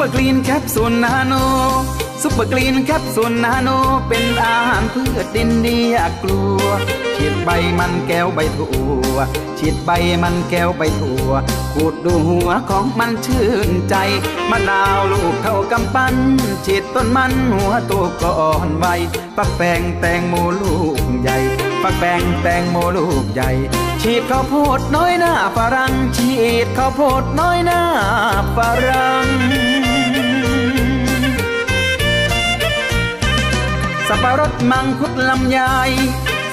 ปอร์กรีนแคปซูลนาโนซุปเปอร์กรีนแคปซูลนาโน เป็นอาหารพืชดินดีอยากกลัว ฉีดใบมันแก้วใบถั่ว ฉีดใบมันแก้วใบถั่ว ขูดดูหัวของมันชื่นใจ มะนาวลูกเท่ากำปั้น ฉีดต้นมันหัวโตก่อนใบปักแปงแตงโมลูกใหญ่ปักแปงแตงโมลูกใหญ่ ฉีดข้าวโพดน้อยหน้าฝรั่ง ฉีดข้าวโพดน้อยหน้าฝรั่ง สับปะรดมังคุดลำไย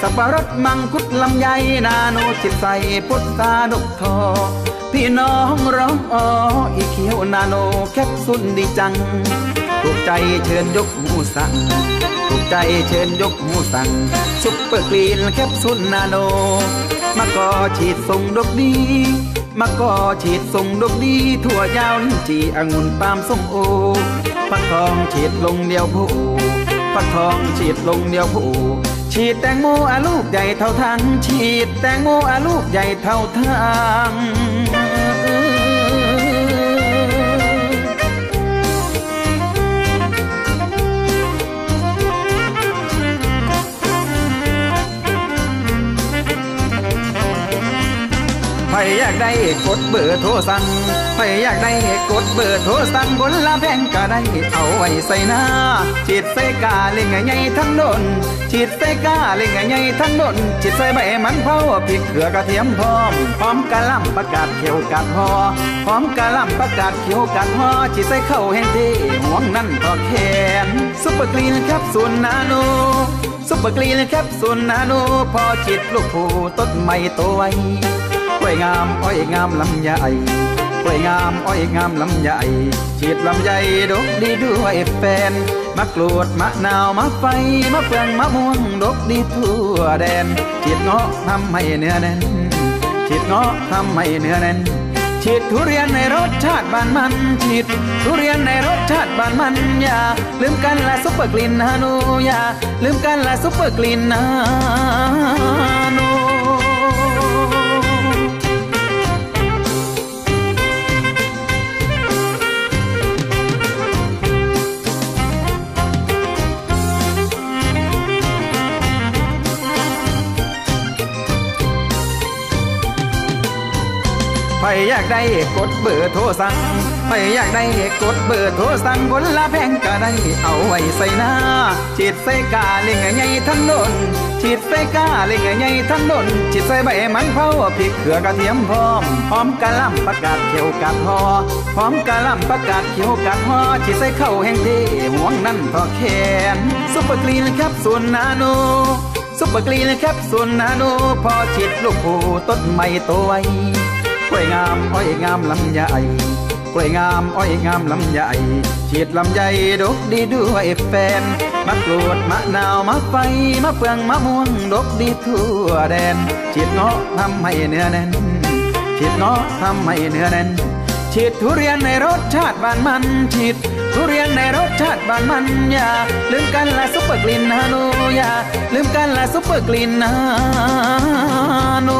สับปะรดมังคุดลำไยนาโนจิตใสพุทธาดกทอพี่น้องร้องอ๋ออีเขียวนาโนแคปซุนดีจังถูกใจเชิญยกหูสั่งถูกใจเชิญยกหูสั่งซุปเปอร์กรีนแคปซุนนาโนมาก็ฉีดส่งดกดีมาก็ฉีดส่งดกดีทั่วยาวลิ้นจีองุ่นปาล์มส้มโอฟักทองฉีดลงเดียวผู้ ฟักทองฉีดลงเดียวผู้ฉีดแตงโมอาลูกใหญ่เท่าทังฉีดแตงโมอาลูกใหญ่เท่าทัง อยากได้กดเบอร์โทรสั่งใครอยากได้กดเบอร์โทรสั่งบนละแพงก็ได้เอาไว้ใส่หน้าฉีดใส่กาเล่งไงทั้งโดนฉีดใส่กาเล่งไงทั้งโดนฉีดใส่ใบมันเผาพริกเขือกระเทียมพร้อมพร้อมกะล่ำประกาศเขียวกัดหอพร้อมกะล่ำประกาศเขียวกัดหอฉีดใส่เข้าแห้งที่ห่วงนั่นต่อแขนซุปเปอร์กรีนครับส่วนนาโนซุปเปอร์กรีนครับส่วนนาโนพอฉีดลูกผู้ต้นใหม่โตไว กล้วยงามอ้อยงามลำไยกล้วยงามอ้อยงามลำไยฉีดลำไยดกดีด้วยแฟนมะกรูดมะนาวมะไฟมะเฟืองมะม่วงดกดีทั่วแดนฉีดเงาะทำให้เนื้อแน่นฉีดเงาะทำให้เนื้อแน่นฉีดทุเรียนในรสชาติบานมันฉีดทุเรียนในรสชาติบานมันอย่าลืมกันละซุปเปอร์กลิ่นนาโนอย่าลืมกันละซุปเปอร์กลิ่นนาโน ใครอยากได้กดเบอร์โทรสั่งใครอยากได้กดเบอร์โทรสั่งคนละแพงก็ได้เอาไว้ใส่หน้าฉีดใส่กาเล่งไงทั้งโดนฉีดใส่กาเล่งไงทั้งโดนฉีดใส่ใบมันเผาพริกเขือกระเทียมพร้อมพร้อมกะล่ำประกาศเขียวกัดหอพร้อมกะล่ำประกาศเขียวกัดหอฉีดใส่เข้าแห้งที่ห่วงนั่นต่อแขนซุปเปอร์กรีนครับส่วนนาโนซุปเปอร์กรีนครับส่วนนาโนพอฉีดลูกผู้ต้นใหม่โตไว กล้วยงามอ้อยงามลำไยกล้วยงามอ้อยงามลำไยฉีดลำไยดกดีด้วยแฟนมะกรูดมะนาวมะไฟมะเฟืองมะม่วงดกดีทั่วแดนฉีดเงาะทำให้เนื้อแน่นฉีดเงาะทำให้เนื้อแน่นฉีดทุเรียนในรสชาติบานมันฉีดทุเรียนในรสชาติบานมันอย่าลืมกันละซุปเปอร์กลินนานอย่าลืมกันละซุปเปอร์กลินนาโน